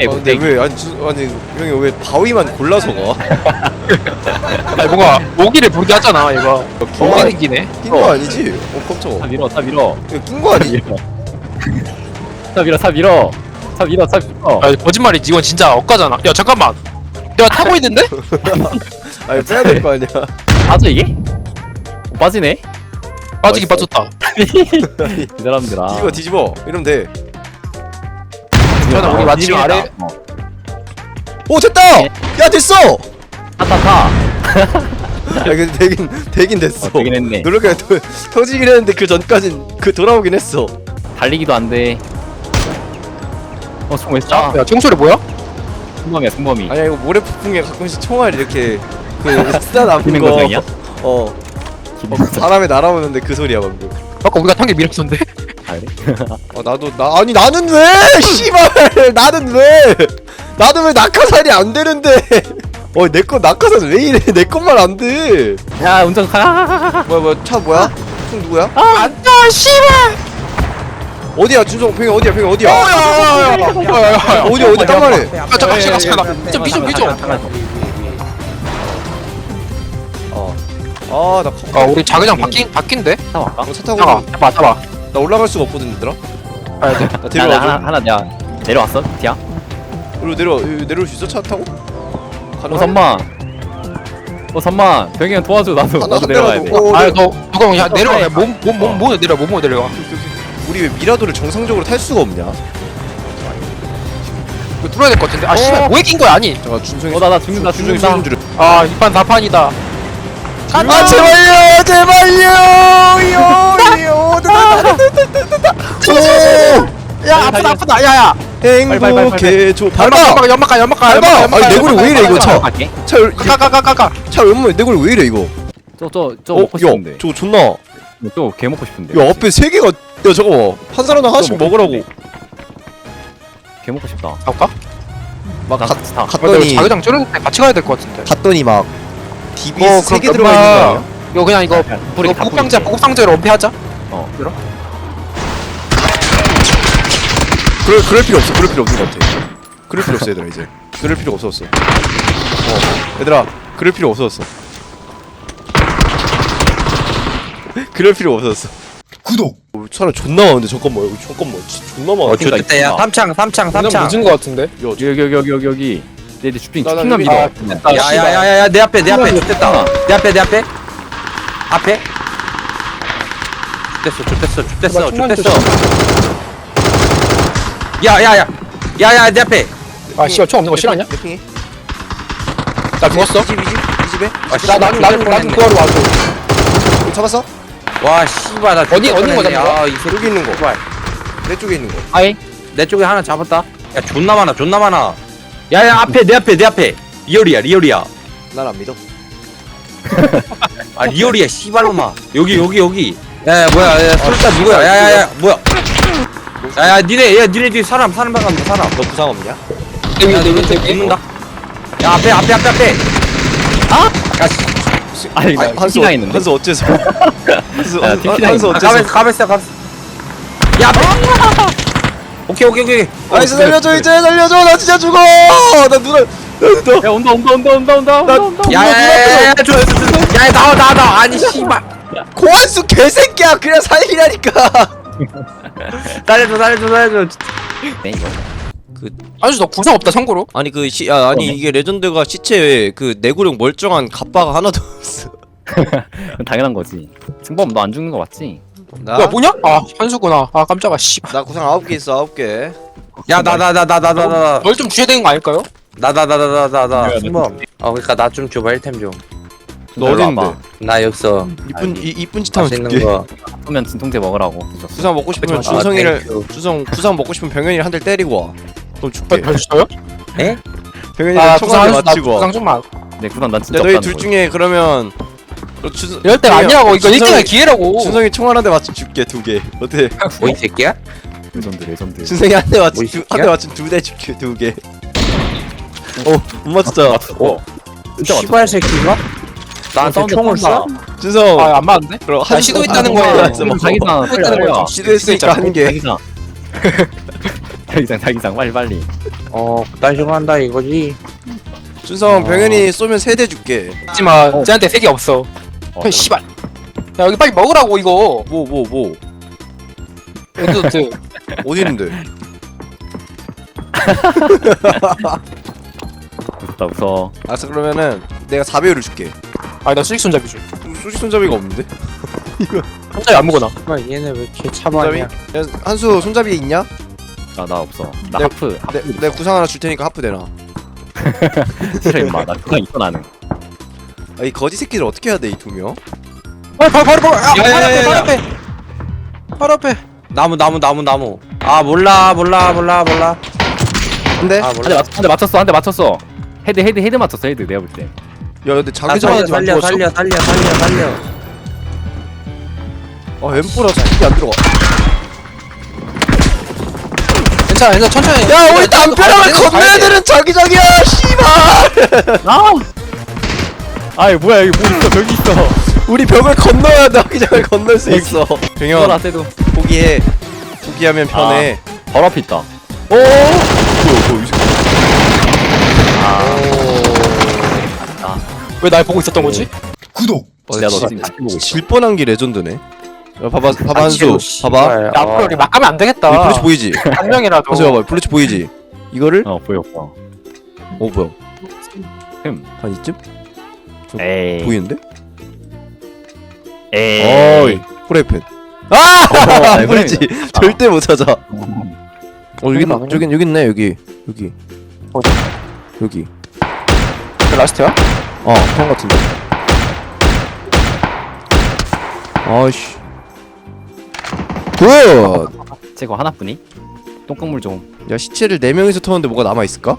네, 아, 근데 왜 아니 주, 아니 형이 왜 바위만 골라서 가? 아니 뭔가 모기를 부르게 하잖아 낀거 모기 생기네 낀거 아니지? 어 깜짝아 다 밀어 다 밀어 이거 낀거 아니? 다 밀어 다 밀어 다 밀어 다 밀어 아 거짓말이지 이건 진짜 억까잖아 야 잠깐만 내가 타고 있는데? 아니 빼야 될 거 아니야 빠져 이게? 어, 빠지네? 빠지긴 빠졌다 이 사람들아 뒤집어 뒤집어 이러면 돼. 저는 우리 마침 아래 어. 오 됐다! 야 됐어! 타타타 야 근데 되긴 되긴 됐어. 어, 되긴 했네. 노력해 터, 터지긴 했는데 그 전까진 그 돌아오긴 했어. 달리기도 안돼 어 쏴? 야 총소리 뭐야? 승범이야 승범이 아니야 이거 모래 폭풍에 가끔씩 총알 이렇게 그 쓰다 남은 기능 거. 고정이야? 어. 어, 바람에 날아오는데 그 소리야 방금. 아까 우리가 탄게 밀었던데? 아, 그래? 어 나도 나 아니 나는 왜 씨발! 나는 왜 나는 왜 낙하산이 안 되는데? 어내 거 낙하산 왜 이래? 내 것만 안돼! 야 운전 가. 뭐야 뭐야 차 뭐야? 총 누구야? 안다 씨발! 어디야 준성? 병이 어디야 병이 어디야? 야야야야야야야 어디 어디 딱 말해. 아 잠깐 잠깐 잠깐 좀 비좀 비좀. 어아나 아 우리 자기장 바뀐 바뀐데? 타볼까? 차 타고 잡아 잡아 잡아 나 올라갈 수가 없거든 얘들아. 가야 돼나 나, 나 데려와줘. 하나 하나 내가 내려왔어 티야? 이리로 내려 여기 내려올 수 있어 차 타고? 어 가능하냐? 선만 어 선만 병이 형 도와줘 나도. 하나 나도 한 내려가야 대라도. 돼. 어, 아너 누가 야 내려가 몸몸몸 몸에 내려 몸에 내려가 우리 왜 미라도를 정상적으로 탈 수가 없냐? 이거 뚫어야 될 것 같은데. 아 씨발 뭐에 낀 거야 아니? 잠깐 준성이 어, 나- 나 죽는다, 준성이 죽는다. 아 이판 다판이다. 아 제발요 제발요 요요 야 아프다 아프다. 야야. 행복해 줘 밟아. 연막가 연막가 밟아! 연막가. 아니, 내구리 왜 이래, 이거? 차. 갈게 차 열- 가가가가가 차 얼마 내걸 왜 이래 이거? 저저저 어? 먹고 싶은데. 야 저거 존나. 저개 먹고 싶은데. 야 앞에 세 개가 야 잠깐만 한 사람당 하나씩 먹으라고. 개 먹고 싶다. 갈까? 막나 가, 타 갔더니 자기장 때 같이 가야 될 것 같은데. 갔더니 막 DBS 어, 세개 그럼 들어가 있는 거. 아니야? 이거 그냥 이거 다 뿌리지. 보급상자로 은폐하자. 어 들어? 그럴, 그럴 필요 없어. 그럴 필요 없는 것 같아. 그럴 필요 없어 얘들아 이제. 그럴 필요 없었어. 어. 얘들아 그럴 필요 없었어. 그럴 필요 없었어. 구독. 어, 사람 존나 많은데 잠깐만. 여기 잠깐만. 진짜 존나 많아. 어, 좋겠다, 야. 삼창 삼창 삼창. 늦은 것 같은데? 야, 여기 여기 여기 여기 여기. 내 슈핑 나- 나 치킨만 여기- 믿어. 아, 야야야야야 내 앞에 내 앞에. 됐다. 내 앞에 내 앞에. 앞에 됐어 됐어 됐어 총만 됐어 야야야 야야 내 앞에 아 씨발 총 없는 거? 래핑해 나 죽었어 이 집, 이 집, 이 집에? 아, 나 구하러 와줘 잡았어? 와 씨발 나 어디- 어디 거 잡은 거야? 아이 새끼 여기 있는 거. 씨발. 내 쪽에 있는 거. 아이 내 쪽에 하나 잡았다 야 존나 많아 존나 많아 야야 앞에 내 앞에 내 앞에 리얼이야 리얼이야 난 안 믿어. 아 리얼이야 씨발로마 여기 여기 여기 야 야 뭐야 야 술자 누구야 야야야 뭐야 야야 니네 야 니네 뒤에 사람 사람 나간다 사람 너 부상 없냐? 여기 야, 여기 붙는다. 야 앞에 앞에 앞에 앞에. 아? 야, 씨. 아니 나 한수 티가 있는데 한수 어째서? 한수 야, 한수 아, 어째서? 가만 가만 있어 가만 있어. 야 앞에. 오케이 오케이 오케이. 나이스 살려줘 이제 살려줘 나 진짜 죽어 나 누나 나야 온다 온다 온다 온다 온다 온다 온다 야야야야 저. 야 나와 나와 나와 아니 씨발. 고한수 개새끼야 그냥 살리라니까 살려줘 살려줘 살려줘 네 아저씨 너 구상 없다 참고로 아니 그 시, 아, 아니 이게 레전드가 시체에 그 내구력 멀쩡한 갑바가 하나도 없어 당연한 거지 승범 너 안 죽는 거 맞지? 나? 야 뭐냐? 아 현수구나 아 깜짝아 씨나 구상 9개 있어 9개 야 나 나 나 나 나 나나나나나나 널 좀 주셔야 되는 거 아닐까요? 승범 아 그러니까 나 좀 줘봐 1템 좀 너 어딘데? 나 여기서 이쁜 이, 이쁜 짓 하면 맛있는 줄게 거. 그러면 진통제 먹으라고 구상 먹고 싶으면 아, 준성이를 땡큐. 준성 구상 먹고 싶으면 병현이를 한 대 때리고 와 그럼 줄게 별 주셔요? 병현이를 아 총알에 구상 나 맞추고 와 구상 좀만 네 구단 난 진짜 야 너희 없다는 둘 거지. 중에 그러면 너 준, 이럴 때가 아니라고 이거 준성이- 1등의 기회라고 준성이 총알 한 대 맞춰 줄게 두 개 어때? 뭐이 새끼야? 레전드 레전드 준성이 한대 뭐이 두- 새끼야? 한대 맞춘 두대 줄게 두 개 어못 맞췄잖아 어 진짜 맞췄어 씨발 새끼가? 나한테 사운드 총을 쏜다. 쏴? 준성. 아 안 맞는데? 그럼 아, 시도했다는 거예요. 거야 자기장 빨리 와좀 시도했으니까 하는 게. 자기장. 자기장 자기장 빨리 빨리. 어 그딴 식으로 한다. 이거지. 준성 병현이 쏘면 세 대 줄게. 하지마 어. 쟤한테 색이 없어. 어, 형 씨발. 야 여기 빨리 먹으라고 이거. 뭐 뭐 뭐? 엔드도트 어디 있는데? 무섭다 무서워. 알았어 그러면은 내가 4배율을 줄게 아니 나 수직 손잡이 줘 수직 손잡이가 없는데? 손잡이 아무거나. 아 얘네 왜 이렇게 손잡이? 차만이야 야, 한수 손잡이 있냐? 나 나 없어. 나 내- 하프 내, 하프. 내가 구상 하나 줄 테니까 하프 대놔. 싫어 임마 나 그냥 있어 나는. 아, 이 거지 새끼들 어떻게 해야 돼 이 두명? 어 바로 바로 바로 아, 야, 야, 바로 앞에 야, 바로 야. 앞에. 바로 앞에. 나무 나무 나무 나무. 아 몰라 몰라 몰라 몰라. 근데? 아 몰라. 한대 맞췄어 한대 맞췄어. 헤드 헤드 헤드 맞췄어 헤드 내가 볼 때 야 근데 아, 자기장이 살려 안 살려 죽었어? 살려 살려 살려 살려. 아 엠포라 자기 안 들어가. 괜찮아 괜찮아 천천히. 야 우리 담벼락을 돼. 되는 자기장이야 씨발! 아! 아이 뭐야 여기 뭐 있어 벽이 있어. 우리 벽을 건너야 자기장을 건널 수 있어. 병현 포기해. 포기하면 편해. 바로 앞에 있다. 오 뭐야 뭐야 이 새끼. 왜 날 보고 있었던 거지? 내가 너 지- 지금 같이 보고 있어. 질 뻔한 게 레전드네. 야 봐봐 봐봐 아, 한수. 씨발. 봐봐 야 앞으로 우리 막 가면 안 되겠다. 여기 플래시 보이지? 한 명이라도. 한수 봐봐 플래시 보이지? 이거를? 어 보여 보여 어 뭐야? 흠. 한 이쯤? 에이. 보이는데? 에이. 어이 프레펜. 아! 안 어. 절대 못 찾아. 어. 여기 그러니까, 있- 여기 여기 있네 여기. 여기. 어디? 여기 그 라스트야? 어형 같은데 아이씨 굿! 제거 하나뿐이 똥강물 좀 야 시체를 4명이서 터는데 뭐가 남아있을까?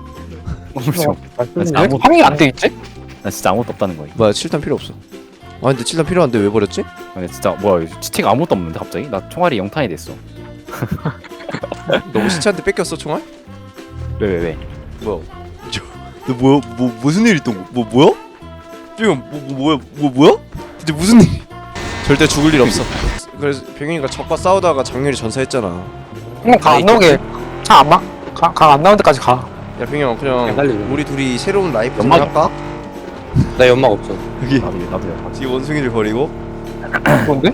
똥강물 좀나 왜 아무 확률이 안돼 있지? 나 진짜 아무것도 없다는 거야 뭐야 7탄 필요 없어 아 근데 7탄 필요한데 왜 버렸지? 근데 진짜 뭐야 치체가 아무것도 없는데 갑자기 나 총알이 0탄이 됐어 너 시체한테 뺏겼어 총알? 왜 왜 왜? 뭐야 저, 너 뭐야? 뭐 무슨 일 있던 거 뭐, 뭐야? 지금 뭐, 뭐 뭐야? 뭐 뭐야? 진짜 무슨 일 절대 죽을 일 없어. 그래서 병현이가 적과 싸우다가 장렬히 전사했잖아. 그냥 강안 나오게. 차 안막강안 나오는 데까지 가. 야 병현 그냥. 우리 둘이 새로운 라이프 연막- 할까? 나 연막 없어. 여기 나도 나도 이 원숭이를 버리고? 좋은데?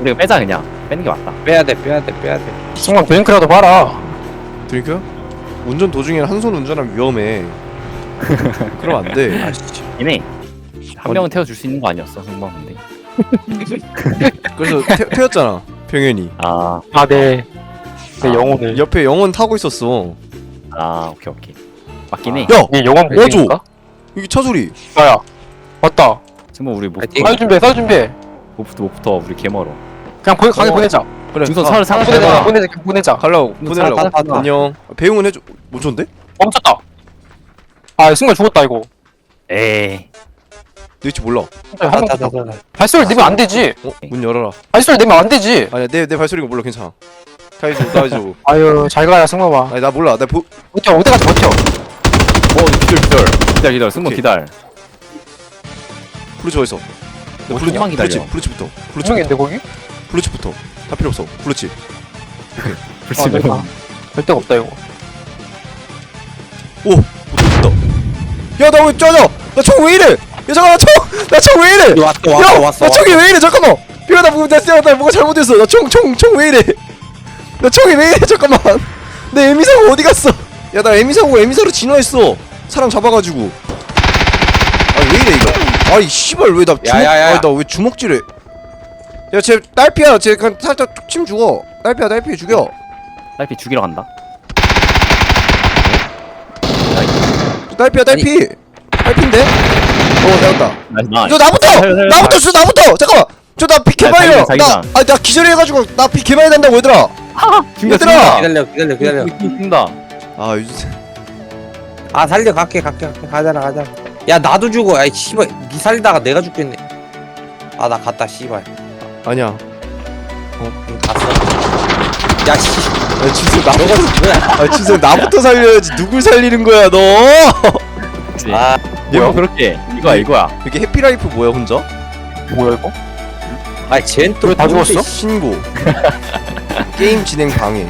우리가 빼자 그냥. 빼는 게 맞다. 빼야 돼 빼야 돼 빼야 돼. 순간 드링크라도 봐라. 드링크야? 운전 도중에는 한 손 운전하면 위험해. 그럼 안 돼. 아씨. 이네. 한 명은 태워줄 수 있는 거 아니었어 승방 근데. 그래서 태, 태웠잖아 병현이. 아, 아 네. 내 아, 영혼을. 옆에 영원 타고 있었어. 아 오케이 오케이. 맞긴 해. 야! 네 영혼! 배신인가? 여기 차 소리. 야야. 맞다. 승부 우리 못 파이팅. 싸울 준비해 싸울 준비해. 못부터 못부터 우리 개 멀어. 그냥 보내 가게 어. 보내자 그래. 중선 가. 차를 차를 보내자. 보내자 보내자. 차 보내려고. 안녕. 배웅은 해줘. 뭐 좋은데? 멈췄다. 아 순간 죽었다 이거. 에이 너 위치 몰라. 한명 다다다다. 발소리 내면 안 되지. 어? 문 열어라. 발소리 내면 안 되지. 아니야 내, 내 발소리가 몰라. 괜찮아. 가이즈 가이즈 아유 잘 가야 승마봐 아니 나 몰라. 나 보... 버텨 어디까지 버텨? 어 기절 기절 기다려 기다려. 승부 오케이. 기다려. 블루치 어딨어. 나 어, 블루, 조금만 기다려. 블루치 블루치부터. 블루치부터. 분명인데 거기? 블루치부터 다 필요 없어. 블루치 아, 네. 아, 될 데가 없다 이거. 오! 못했다. 야 나 왜 쩌져 나 총 왜 이래? 야 잠깐만 총 나 총 왜 이래? 왔어 야! 왔어 왔어. 나 총이 왜 이래? 잠깐만. 비가 나, 뭐- 나, 나, 나 뭐가 잘못했어. 나 총 총 총 왜 이래? 나 총이 왜 이래? 잠깐만. 내 에미사고 어디 갔어? 야 나 에미사고 에미사로 진화했어. 사람 잡아가지고. 아니 왜 이래 이거? 아이 씨발 왜 나 주먹 야야야. 아니 나왜 주먹질해 야 쟤 딸피야. 쟤 그냥 살짝 툭 치면 죽어. 딸피야 딸피 죽여. 딸피 죽이러 간다. 딸피야 딸피. 딸피인데? 어 나이스 나이스 저 나부터! 살려, 살려, 나부터 저 나부터! 잠깐만! 저 나 피! 자기장, 자기장. 나, 아, 나 기절해가지고 나 피 개발이 된다고 얘들아! 얘들아! 기다려 기다려 기다려. 죽는다. 아 유진 아 살려 갈게 갈게 갈게. 가자라 가자 야 나도 죽어. 아이 씨발. 니 살리다가 내가 죽겠네. 아 나 갔다 씨발 아니야. 어 응, 갔어 야 씨. 야 진짜 나부터 너가 아 진짜 나부터 살려야지. 누굴 살리는 거야 너! 아뭐 그렇게. 이거야 이거야. 이게 해피라이프 뭐야 혼자? 뭐야 이거? 왜다 또 죽었어? 신고. 게임 진행 방해